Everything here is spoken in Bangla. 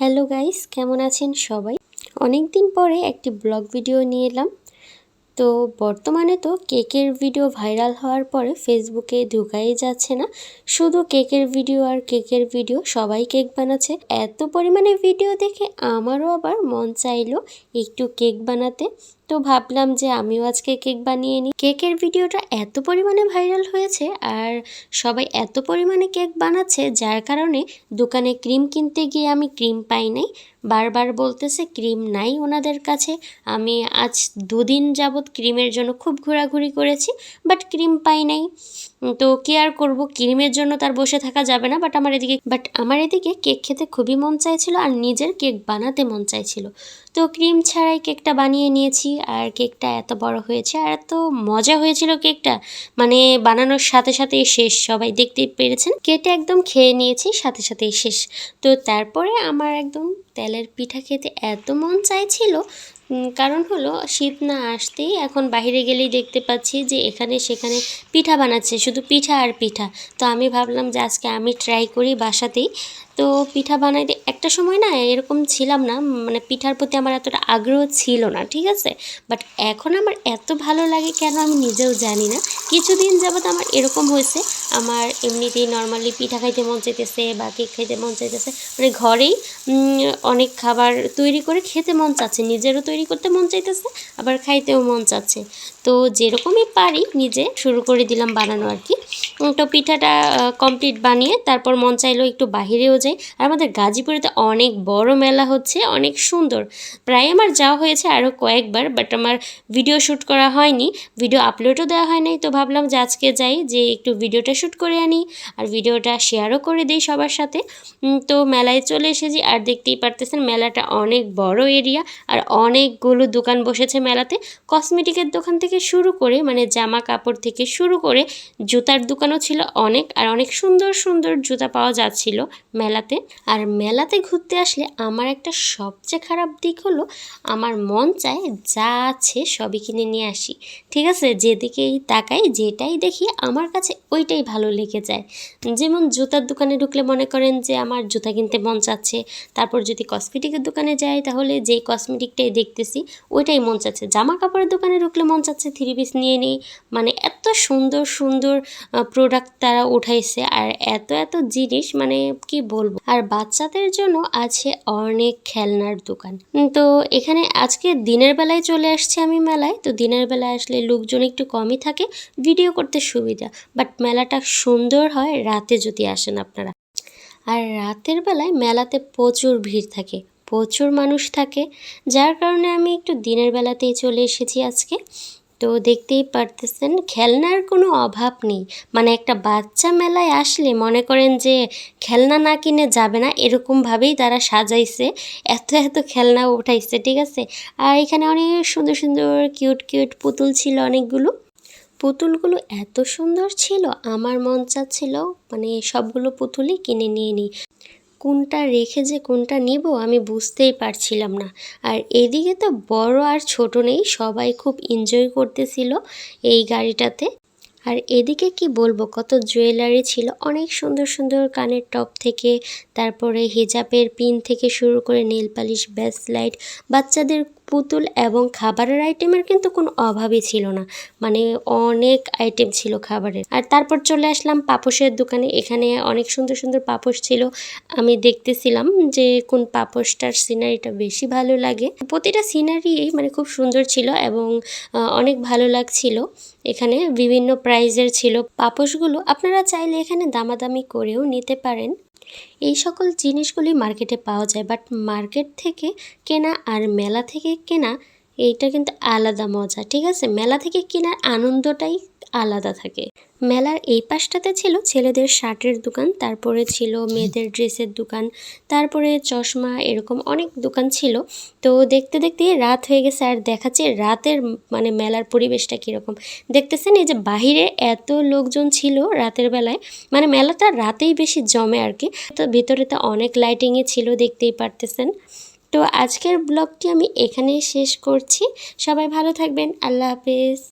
হ্যালো গাইস কেমন আছেন সবাই? অনেক দিন পরে একটি ব্লগ ভিডিও নিয়ে এলাম। তো বর্তমানে তো কেকের ভিডিও ভাইরাল হওয়ার পরে ফেসবুকে ঢুকাই যাচ্ছে না। শুধু কেকের ভিডিও আর কেকের ভিডিও সবাই কেক বানাচ্ছে। এত পরিমাণে ভিডিও দেখে আমারও আবার মন চাইলো একটু কেক বানাতে। তো ভাবলাম যে আমিও আজকে কেক বানিয়ে নিই। কেকের ভিডিওটা এত পরিমাণে ভাইরাল হয়েছে আর সবাই এত পরিমাণে কেক বানাচ্ছে যার কারণে দোকানে ক্রিম কিনতে গিয়ে আমি ক্রিম পাই নাই। বারবার বলতেছে ক্রিম নাই ওনাদের কাছে। আমি আজ দুদিন যাবৎ ক্রিমের জন্য খুব ঘোরাঘুরি করেছি, বাট ক্রিম পাই নাই। তো কি আর করব? ক্রিমের জন্য তার বসে থাকা যাবে না বাট আমার এদিকে বাট আমার এদিকে কেক খেতে খুবই মন চাইছিল আর নিজের কেক বানাতে মন চাইছিল। তো ক্রিম ছাড়াই কেকটা বানিয়ে নিয়েছি আর কেকটা এত বড় হয়েছে আর এত মজা হয়েছিল কেকটা। মানে বানানোর সাথে সাথেই শেষ, সবাই দেখতে পেরেছেন। কেটে একদম খেয়ে নিয়েছি, সাথে সাথেই শেষ। তো তারপরে আমার একদম তেলের পিঠা খেতে এত মন চাইছিল কারণ হলো, শীত না আসতেই এখন বাহিরে গেলেই দেখতে পাচ্ছি যে এখানে সেখানে পিঠা বানাচ্ছে, শুধু পিঠা আর পিঠা। তো আমি ভাবলাম যে আজকে আমি ট্রাই করি বাসাতেই। তো পিঠা বানাইতে একটা সময় না এরকম ছিলাম না মানে পিঠার প্রতি আমার এতটা আগ্রহ ছিল না, ঠিক আছে? বাট এখন আমার এত ভালো লাগে কেন আমি নিজেও জানি না। কিছুদিন যাবৎ আমার এরকম হয়েছে, আমার এমনিতেই নর্মালি পিঠা খাইতে মন চাইতেছে বা কেক খাইতে মন চাইতেছে মানে ঘরেই অনেক খাবার তৈরি করে খেতে মন চাচ্ছে, নিজেরও তৈরি করতে মন চাইতেছে, আবার খাইতেও মন চাচ্ছে। তো যেরকমই পারি নিজে শুরু করে দিলাম বানানো আর কি। তো পিঠাটা কমপ্লিট বানিয়ে তারপর মন চাইলো একটু বাহিরেও যাই আর আমাদের গাজীপুরেতে অনেক বড় মেলা হচ্ছে, অনেক সুন্দর। প্রায় আমার যাওয়া হয়েছে আরও কয়েকবার বাট আমার ভিডিও শ্যুট করা হয়নি। ভিডিও আপলোডও দেওয়া হয় নাই, তো ভাবলাম যে আজকে যাই, যে একটু ভিডিওটা শ্যুট করে আনি আর ভিডিওটা শেয়ারও করে দিই সবার সাথে। তো মেলায় চলে এসেছি আর দেখতেই পারতেছেন মেলাটা অনেক বড় এরিয়া আর অনেকগুলো দোকান বসেছে মেলাতে। কসমেটিকের দোকান থেকে শুরু করে মানে জামা কাপড় থেকে শুরু করে, জুতার দোকানও ছিল অনেক আর অনেক সুন্দর সুন্দর জুতা পাওয়া যাচ্ছিল মেলাতে। আর মেলাতে ঘুরতে আসলে আমার একটা সবচেয়ে খারাপ দিক হলো আমার মন চায় যা আছে সবই কিনে নিয়ে আসি। ঠিক আছে? যেদিকেই তাকাই, যেটাই দেখি, আমার কাছে ওইটাই ভালো লেগে যায়। যেমন জুতার দোকানে ঢুকলে মনে করেন যে আমার জুতা কিনতে মন চাচ্ছে। তারপর যদি কসমেটিকের দোকানে যাই, তাহলে যেই কসমেটিকটাই দেখতেছি, ওইটাই মন চাচ্ছে। জামা কাপড়ের দোকানে ঢুকলে মন চাচ্ছে থ্রি পিস নিয়ে নেই। মানে এত সুন্দর সুন্দর প্রোডাক্ট তারা উঠাইছে। আর এত এত জিনিস মানে কি বলব। আর বাচ্চাদের জন্য আছে অনেক খেলনার দোকান। তো এখানে আজকে দিনের বেলায় চলে আসছে আমি মেলায়। তো দিনের বেলায় আসলে লোকজন একটু কমই থাকে ভিডিও করতে সুবিধা। বাট মেলাটা সুন্দর হয়, রাতে যদি আসেন আপনারা। আর রাতের বেলায় মেলাতে প্রচুর ভিড় থাকে, প্রচুর মানুষ থাকে। যার কারণে আমি একটু দিনের বেলাতেই চলে এসেছি আজকে। তো দেখতেই পারতেছেন, খেলনার কোনো অভাব নেই। মানে একটা বাচ্চা মেলায় আসলে মনে করেন যে খেলনা না কিনে যাবে না, এরকমভাবেই তারা সাজাইছে। এত এত খেলনা উঠাইছে, ঠিক আছে? আর এখানে অনেক সুন্দর সুন্দর, কিউট কিউট পুতুল ছিল অনেকগুলো। পুতুলগুলো এত সুন্দর ছিল, আমার মন চাচ্ছিল মানে সবগুলো পুতুলই কিনে নিয়ে নিই। কোনটা রেখে যে কোনটা নিব আমি বুঝতেই পারছিলাম না। আর এদিকে তো বড় আর ছোট নেই, সবাই খুব এনজয় করতেছিল এই গাড়িটাতে। আর এদিকে কি বলব, কত জুয়েলারি ছিল, অনেক সুন্দর সুন্দর কানের টপ থেকে, তারপরে হিজাবের পিন থেকে শুরু করে নেল পালিশ লাইট বাচ্চাদের পুতুল এবং খাবারের আইটেমের কিন্তু কোনো অভাবই ছিল না। মানে অনেক আইটেম ছিল খাবারের। আর তারপর চলে আসলাম পাপোশের দোকানে। এখানে অনেক সুন্দর সুন্দর পাপোশ ছিল। আমি দেখতেছিলাম যে কোন পাপোশটার সিনারিটা বেশি ভালো লাগে। প্রতিটা সিনারি মানে খুব সুন্দর ছিল এবং অনেক ভালো লাগছিল। এখানে বিভিন্ন প্রাইজের ছিল। পাপোশগুলো আপনারা চাইলে এখানে দামাদামি করেও নিতে পারেন। এই সকল জিনিসগুলি মার্কেটে পাওয়া যায় বাট মার্কেট থেকে কেনা আর মেলা থেকে কেনা, এইটা কিন্তু আলাদা মজা, ঠিক আছে? মেলা থেকে কেনার আনন্দটাই আলাদা থাকে। মেলার এই পাশটাতে ছিল ছেলেদের শার্টের দোকান, তারপরে ছিল মেয়েদের ড্রেসের দোকান, তারপরে চশমা এরকম অনেক দোকান ছিল। তো দেখতে দেখতে রাত হয়ে গেছে আর দেখাচ্ছে রাতের মানে মেলার পরিবেশটা কীরকম। দেখতেছেন এই যে বাহিরে এত লোকজন ছিল রাতের বেলায় মানে মেলাটা রাতেই বেশি জমে আর কি। তো ভিতরে তো অনেক লাইটিংয়ে ছিল, দেখতেই পারতেছেন। তো আজকের ব্লগটি আমি এখানেই শেষ করছি। সবাই ভালো থাকবেন, আল্লাহ হাফেজ।